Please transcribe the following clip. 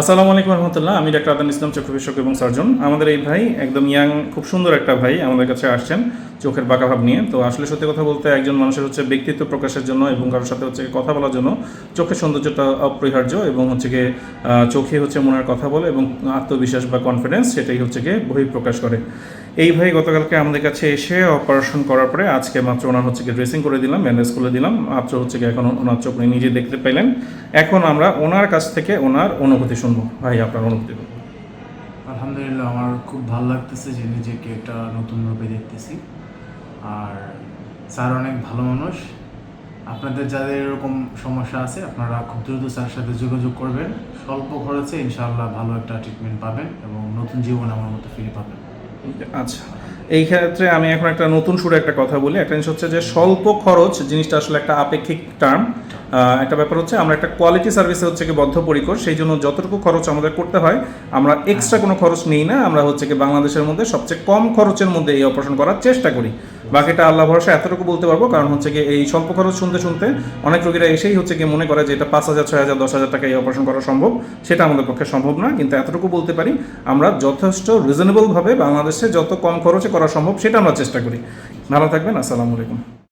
আসসালামু আলাইকুম রহমতুল্লাহ, আমি ডাক্তার আদান ইসলাম, চক্ষু বিশেষজ্ঞ এবং সার্জন। আমাদের এই ভাই একদম ইয়াং, খুব সুন্দর একটা ভাই আমাদের কাছে আসছেন চোখের বাঁকা ভাব নিয়ে। তো আসলে সত্যি কথা বলতে একজন মানুষের হচ্ছে ব্যক্তিত্ব প্রকাশের জন্য এবং কারোর সাথে হচ্ছে কথা বলার জন্য চোখের সৌন্দর্যটা অপরিহার্য এবং হচ্ছে গিয়ে চোখে হচ্ছে মনের কথা বলে এবং আত্মবিশ্বাস বা কনফিডেন্স সেটাই হচ্ছে গিয়ে বহিঃপ্রকাশ করে। এই ভাই গতকালকে আমাদের কাছে এসে অপারেশন করার পরে আজকে মাত্র ওনার হচ্ছে গিয়ে ড্রেসিং করে দিলাম ব্যান্ডেজ করে দিলাম। মাত্র হচ্ছে গিয়ে এখন ওনার চোখ উনি নিজে দেখতে পেলেন। এখন আমরা ওনার কাছ থেকে ওনার অনুভূতি শুনব ভাই, আপনার অনুভূতি। আলহামদুলিল্লাহ, আমার খুব ভালো লাগতেছে যে নিজেকে একটা নতুন রূপে দেখতেছি। আর স্যার অনেক ভালো মানুষ। আপনাদের যাদের এরকম সমস্যা আছে, আপনারা খুব দ্রুত স্যারের সাথে যোগাযোগ করবেন। স্বল্প খরচে ইনশাআল্লাহ ভালো একটা ট্রিটমেন্ট পাবেন এবং নতুন জীবন আমার মতো ফিরে পাবেন। আচ্ছা এই ক্ষেত্রে আমি এখন একটা নতুন সুরে একটা কথা বলি। একটা জিনিস হচ্ছে যে স্বল্প খরচ জিনিসটা আসলে একটা আপেক্ষিক টার্ম একটা ব্যাপার হচ্ছে আমরা একটা কোয়ালিটি সার্ভিসে হচ্ছে কি বদ্ধপরিকর, সেই জন্য যতটুকু খরচ আমাদের করতে হয়, আমরা এক্সট্রা কোনো খরচ নিই না, আমরা হচ্ছে কি বাংলাদেশের মধ্যে সবচেয়ে কম খরচের মধ্যে এই অপারেশন করার চেষ্টা করি। বাকিটা আল্লাহ ভরসা, এতটুকু বলতে পারব, কারণ হচ্ছে কি এই স্বল্প খরচ শুনতে শুনতে অনেক রোগীরা এসেই হচ্ছে কি মনে করে যে এটা পাঁচ হাজার, ছয় হাজার, দশ হাজার টাকা এই অপারেশন করা সম্ভব, সেটা আমাদের পক্ষে সম্ভব না কিন্তু এতটুকু বলতে পারি, আমরা যথেষ্ট রিজনেবলভাবে বাংলাদেশে যত কম খরচে করা সম্ভব সেটা আমরা চেষ্টা করি। ভালো থাকবেন আসসালামু আলাইকুম।